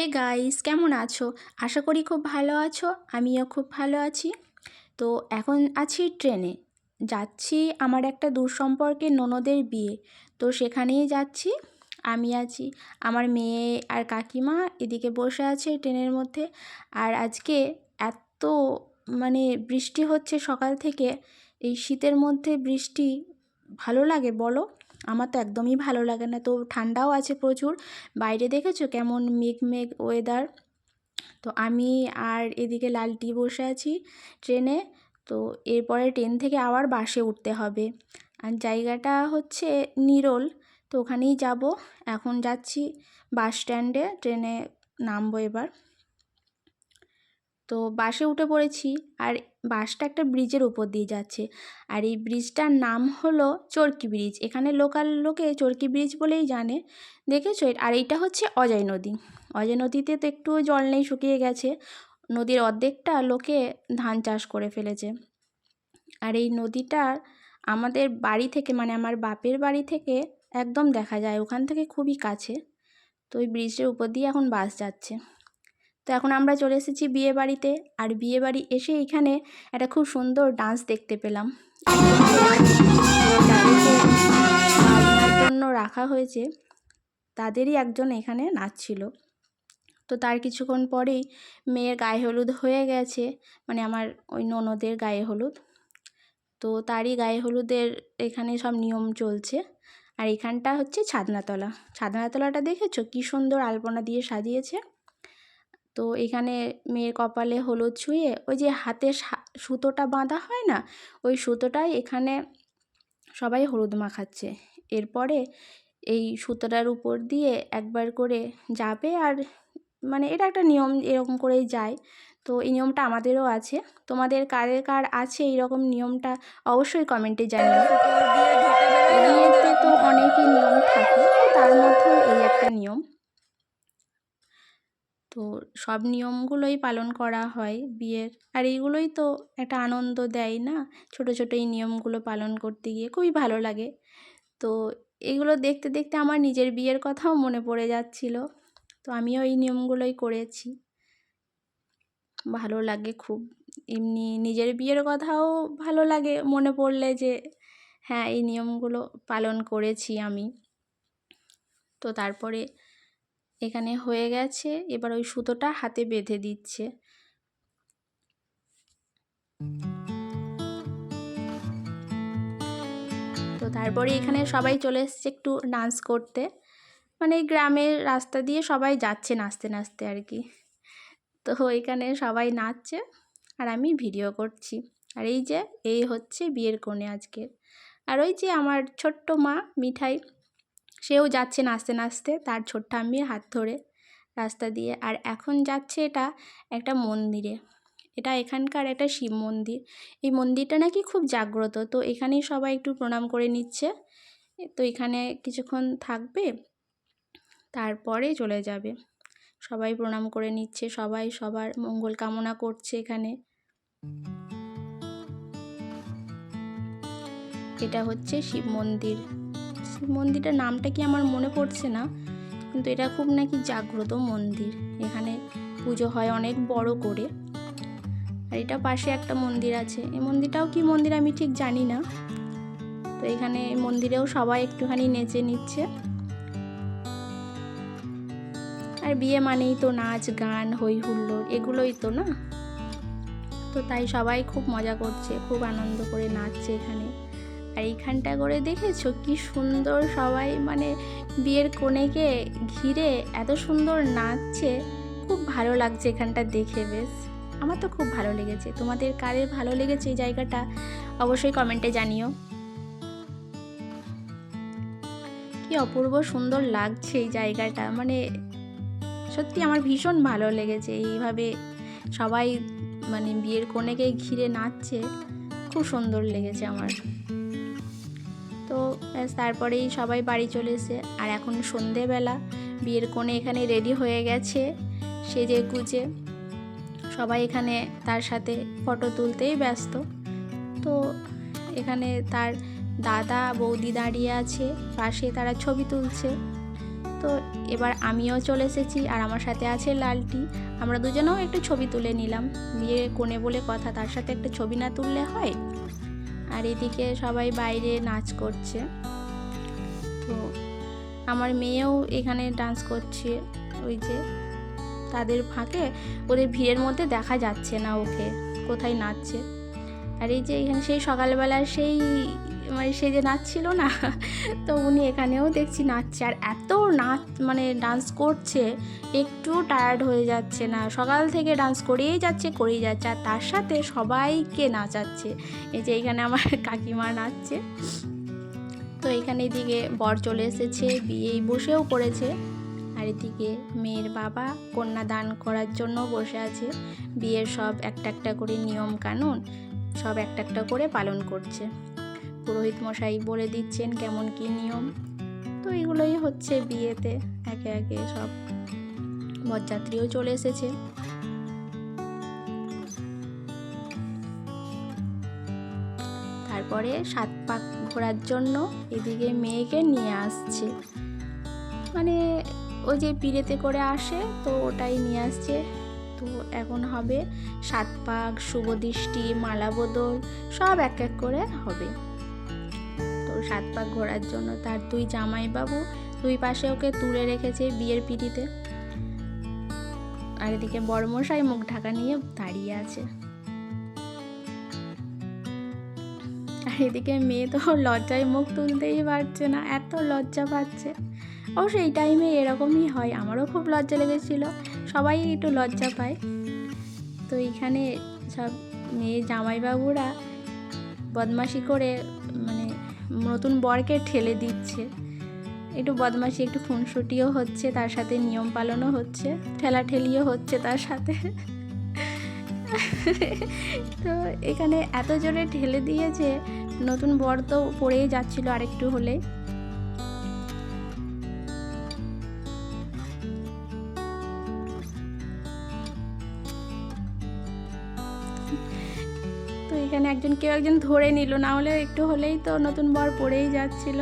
Hey guys কেমন আছো? আশা করি খুব ভালো আছো, আমিও খুব ভালো আছি। তো এখন আছি ট্রেনে যাচ্ছি আমার একটা দূর সম্পর্কে ননদের বিয়ে। তো সেখানেই যাচ্ছি, আমি আছি। আমার মেয়ে আর কাকিমা এদিকে বসে আছে ট্রেনের মধ্যে। আর আজকে এত মানে বৃষ্টি হচ্ছে সকাল থেকে, এই শীতের মধ্যে বৃষ্টি ভালো লাগে বলো? আমার তো একদমই ভালো লাগে না। তো ঠান্ডাও আছে প্রচুর। বাইরে দেখেছ কেমন মেঘ মেঘ ওয়েদার তো আমি আর এদিকে লালটি বসে আছি ট্রেনে। তো এরপরে ট্রেন থেকে আবার বাসে উঠতে হবে। আর জায়গাটা হচ্ছে নিরল। তো ওখানেই যাব। এখন যাচ্ছি বাস স্ট্যান্ডে ট্রেনে নামবো এবার। তো বাসে উঠে পড়েছি। আর বাসটা একটা ব্রিজের উপর দিয়ে যাচ্ছে। আর এই ব্রিজটার নাম হলো চরকি ব্রিজ। এখানে লোকাল লোকে চরকি ব্রিজ বলেই জানে। দেখেছ? আর এইটা হচ্ছে অজয় নদী। অজয় নদীতে তো একটু জল নেই, শুকিয়ে গেছে। নদীর অর্ধেকটা লোকে ধান চাষ করে ফেলেছে। আর এই নদীটার আমাদের বাড়ি থেকে মানে আমার বাপের বাড়ি থেকে একদম দেখা যায়। ওখান থেকে খুবই কাছে। তো ওই ব্রিজের উপর দিয়ে এখন বাস যাচ্ছে। তো এখন আমরা চলে এসেছি বিয়ে বাড়িতে। আর বিয়ে বাড়ি এসে এখানে একটা খুব সুন্দর ডান্স দেখতে পেলাম। জন্য রাখা হয়েছে, তাদেরই একজন এখানে নাচছিল। তো তার কিছুক্ষণ পরেই মেয়ের গায়ে হলুদ হয়ে গেছে মানে আমার ওই ননদের গায়ে হলুদ। তো তারই গায়ে হলুদের এখানে সব নিয়ম চলছে। আর এখানটা হচ্ছে ছাদনাতলা। ছাদনাতলাটা দেখেছ? কী সুন্দর আলপনা দিয়ে সাজিয়েছে। তো এখানে মেয়ের কপালে হলুদ ছুঁয়ে ওই যে হাতে সুতোটা বাঁধা হয় না? ওই সুতোটাই এখানে সবাই হলুদ মাখাচ্ছে। এরপরে এই সুতোটার উপর দিয়ে একবার করে যাবে আর মানে এটা একটা নিয়ম, এরকম করেই যায়। তো এই নিয়মটা আমাদেরও আছে। তোমাদের কাদের কার আছে এইরকম নিয়মটা অবশ্যই কমেন্টে জানিও। বিয়েতে তো অনেকই নিয়ম থাকে, তার মধ্যেও এই একটা নিয়ম। তো সব নিয়মগুলোই পালন করা হয় বিয়ের। আর এইগুলোই তো একটা আনন্দ দেয় না? ছোটো ছোটো এই নিয়মগুলো পালন করতে গিয়ে খুবই ভালো লাগে। তো এগুলো দেখতে দেখতে আমার নিজের বিয়ের কথাও মনে পড়ে যাচ্ছিল। তো আমিও এই নিয়মগুলোই করেছি। ভালো লাগে খুব। এমনি নিজের বিয়ের কথাও ভালো লাগে। মনে পড়লে যে হ্যাঁ এই নিয়মগুলো পালন করেছি আমি। তো তারপরে এখানে হয়ে গেছে। এবার ওই সুতোটা হাতে বেঁধে দিচ্ছে। তো তারপরে এখানে সবাই চলে এসছে একটু ডান্স করতে। মানে গ্রামের রাস্তা দিয়ে সবাই যাচ্ছে নাচতে নাচতে আর কি। তো এখানে সবাই নাচছে আর আমি ভিডিও করছি। আর এই যে, এই হচ্ছে বিয়ের কোণে আজকে আর ওই যে আমার ছোট্ট মা মিঠাই সেও যাচ্ছে নাচতে নাচতে তার ছোট্ট আম্মির হাত ধরে রাস্তা দিয়ে। আর এখন যাচ্ছে এটা একটা মন্দিরে। এটা এখানকার একটা শিব মন্দির। এই মন্দিরটা নাকি খুব জাগ্রত। তো এখানেই সবাই একটু প্রণাম করে নিচ্ছে। তো এখানে কিছুক্ষণ থাকবে, তারপরে চলে যাবে। সবাই প্রণাম করে নিচ্ছে। সবাই সবার মঙ্গল কামনা করছে এখানে। এটা হচ্ছে শিব মন্দির। মন্দিরটার নামটা কি আমার মনে পড়ছে না, কিন্তু এটা খুব নাকি জাগ্রত মন্দির। এখানে পুজো হয় অনেক বড় করে। আর এটা পাশে একটা মন্দির আছে। এই মন্দিরটাও কি মন্দির আমি ঠিক জানি না। তো এখানে মন্দিরেও সবাই একটুখানি নেচে নিচ্ছে। আর বিয়ে মানেই তো নাচ, গান হই হুল্লোড়, এগুলোই তো না? তো তাই সবাই খুব মজা করছে, খুব আনন্দ করে নাচছে এখানে। আর এইখানটা করে দেখেছ? কি সুন্দর সবাই মানে বিয়ের কোণেকে ঘিরে এত সুন্দর নাচছে। খুব ভালো লাগছে এখানটা দেখে, বেশ। আমার তো খুব ভালো লেগেছে। তোমাদের কারের ভালো লেগেছে এই জায়গাটা? অবশ্যই কমেন্টে জানিও। কি অপূর্ব সুন্দর লাগছে এই জায়গাটা। মানে সত্যি আমার ভীষণ ভালো লেগেছে এইভাবে সবাই মানে বিয়ের কনেকে ঘিরে নাচছে। খুব সুন্দর লেগেছে আমার। তো তারপরেই সবাই বাড়ি চলে এসে, আর এখন সন্ধেবেলা, বিয়ের কোণে এখানে রেডি হয়ে গেছে সেজে গুজে। সবাই এখানে তার সাথে ফটো তুলতেই ব্যস্ত। তো, এখানে তার দাদা, বৌদি দাঁড়িয়ে আছে, পাশে তারা ছবি তুলছে। তো, এবার আমিও চলে এসেছি, আর আমার সাথে আছে লালটি। আমরা দুজনেও একটু ছবি তুলে নিলাম। বিয়ে কোণে বলে কথা, তার সাথে একটা ছবি না তুললে হয়? আর এদিকে সবাই বাইরে নাচ করছে। তো আমার মেয়েও এখানে ডান্স করছে, ওই যে তাদের ফাঁকে। ওদের ভিড়ের মধ্যে দেখা যাচ্ছে না ওকে, কোথায় নাচছে। আর এই যে এখানে সেই সকালবেলা সেই মানে সে যে নাচছিল না, তো উনি এখানেও দেখছি নাচছে। আর এত নাচ মানে ডান্স করছে একটু টায়ার্ড হয়ে যাচ্ছে না। সকাল থেকে ডান্স করেই যাচ্ছে করেই যাচ্ছে। আর তার সাথে সবাইকে নাচাচ্ছে। এই যে এখানে আমার কাকিমা নাচছে। তো এখানে এদিকে বর চলে এসেছে, বিয়েই বসেও পড়েছে। আর এদিকে মেয়ের বাবা কন্যা দান করার জন্য বসে আছে। বিয়ের সব একটা একটা করে নিয়ম কানুন, সব একটা একটা করে পালন করছে। পুরোহিত মশাই বলে দিচ্ছেন কেমন কি নিয়ম। তো এগুলোই হচ্ছে বিয়েতে, একে একে সব বরযাত্রীও চলে এসেছে। তারপরে সাত পাক ঘোরার জন্য এদিকে মেয়েকে নিয়ে আসছে। মানে ওই যে পিড়েতে করে আসে, তো ওটাই নিয়ে আসছে। তো এখন হবে সাত পাক শুভদৃষ্টি মালা বদল, সব এক এক করে হবে। সাত পাক ঘোরার জন্য। তার দুই জামাইবাবু দুই পাশে ওকে তুলে রেখেছে বিয়ের পিড়িতে। আর এদিকে বড়মশাই মুখ ঢাকা নিয়ে দাঁড়িয়ে আছে। আর এদিকে মেয়ে তো লজ্জায় মুখ তুলতেই পারছে না, এত লজ্জা পাচ্ছে। অবশ্য এই টাইমে এরকমই হয়, আমারও খুব লজ্জা লেগেছিল, সবাই একটু লজ্জা পায়। তো এইখানে সব মেয়ে জামাইবাবুরা বদমাশি করে মানে নতুন বরকে ঠেলে দিচ্ছে। একটু বদমাশি, একটু খুনসুটিও হচ্ছে, তার সাথে নিয়ম পালনও হচ্ছে, ঠেলাঠেলিও হচ্ছে তার সাথে। তো এখানে এত জোরে ঠেলে দিয়েছে নতুন বর তো পড়েই যাচ্ছিল আরেকটু হলে। তো এখানে একজন কেউ একজন ধরে নিল, না হলে একটু হলেই তো নতুন বর পড়েই যাচ্ছিল।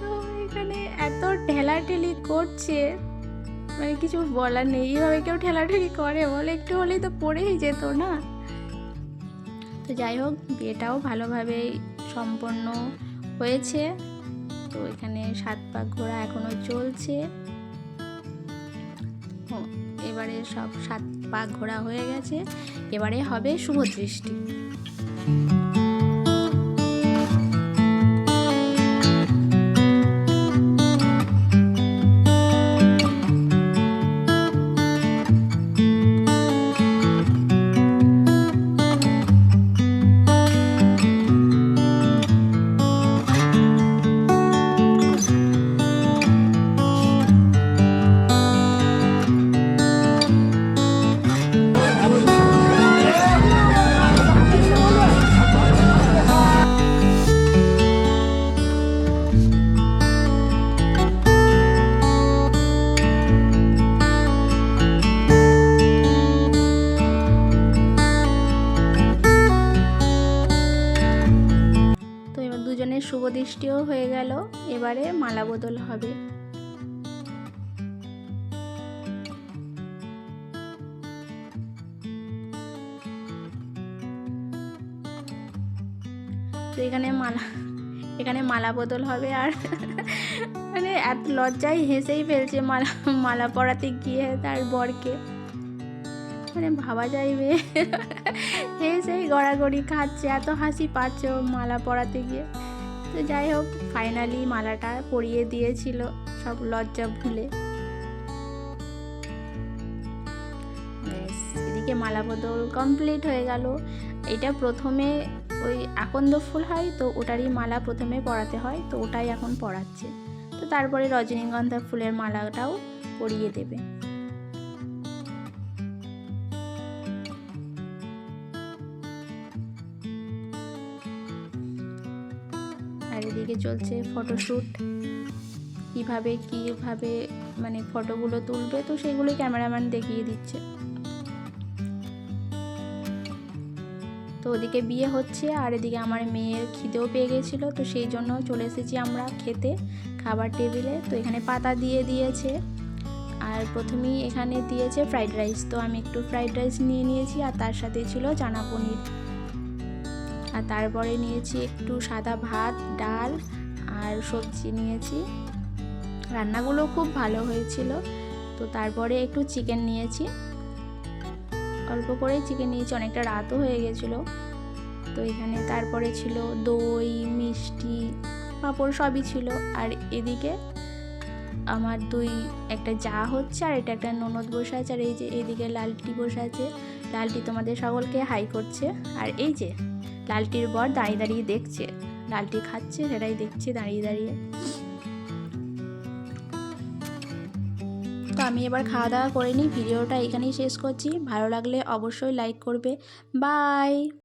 তো এখানে এত ঠেলাঠেলি করছে মানে কিছু বলার নেই। এইভাবে কেউ ঠেলাঠেলি করে, বলে একটু হলেই তো পড়েই যেত, না? তো যাই হোক, বিয়েটাও ভালোভাবেই সম্পন্ন হয়েছে। তো এখানে সাত পাক ঘোরা এখনও চলছে। এবারে সব সাত পাক ঘোরা হয়ে গেছে। এবারে হবে শুভ দৃষ্টি। এবারে মালা বদল হবে। তো এখানে মালা এখানে মালা বদল হবে আর মানে এত লজ্জায় হেসেই ফেলছে মালা মালা পরাতে গিয়ে তার বরকে। মানে ভাবা যাইবে, হেসেই গড়াগড়ি খাচ্ছে, এত হাসি পাচ্ছে মালা পরাতে গিয়ে। তো যাই হোক ফাইনালি মালাটা পরিয়ে দিয়েছিল সব লজ্জা ভুলে। এদিকে মালা বদল কমপ্লিট হয়ে গেল। এটা প্রথমে ওই আকন্দ ফুল হয়, তো ওটারই মালা প্রথমে পরাতে হয়, তো ওটাই এখন পরাচ্ছে। তো তারপরে রজনীগন্ধা ফুলের মালাটাও পরিয়ে দেবে। চলছে ফটোশ্যুট কীভাবে কীভাবে মানে ফটোগুলো তুলবে, তো সেগুলো ক্যামেরাম্যান দেখিয়ে দিচ্ছে। তো ওদিকে বিয়ে হচ্ছে, আর এদিকে আমার মেয়ের খিদেও পেয়ে গেছিল, তো সেই জন্য চলে এসেছি আমরা খেতে, খাবার টেবিলে তো এখানে পাতা দিয়ে দিয়েছে, আর প্রথমেই এখানে দিয়েছে ফ্রাইড রাইস তো আমি একটু ফ্রাইড রাইস নিয়ে নিয়েছি, আর তার সাথে ছিল চানা পনির। আর তারপরে নিয়েছি একটু সাদা ভাত, ডাল আর সবজি নিয়েছি। রান্নাগুলো খুব ভালো হয়েছিল। তো তারপরে একটু চিকেন নিয়েছি। অল্প করে চিকেন নিয়েছি, অনেকটা রাতও হয়ে গেছিল। তো এখানে তারপরে ছিল দই, মিষ্টি, পাঁপড় সবই ছিল। আর এদিকে আমার দুই, একটা যা হচ্ছে আর এটা একটা ননদ বসে আছে। আর এই যে এদিকে লালটি বসে আছে। লালটি তোমাদের সকলকে হাই করছে। আর এই যে লালটির বর দাঁড়িয়ে দাঁড়িয়ে দেখছে। লালটি খাচ্ছে, সেটাই দেখছে দাঁড়িয়ে দাঁড়িয়ে। তো আমি এবার খাওয়া দাওয়া করে নিই, ভিডিওটা এখানেই শেষ করছি। ভালো লাগলে অবশ্যই লাইক করবে। বাই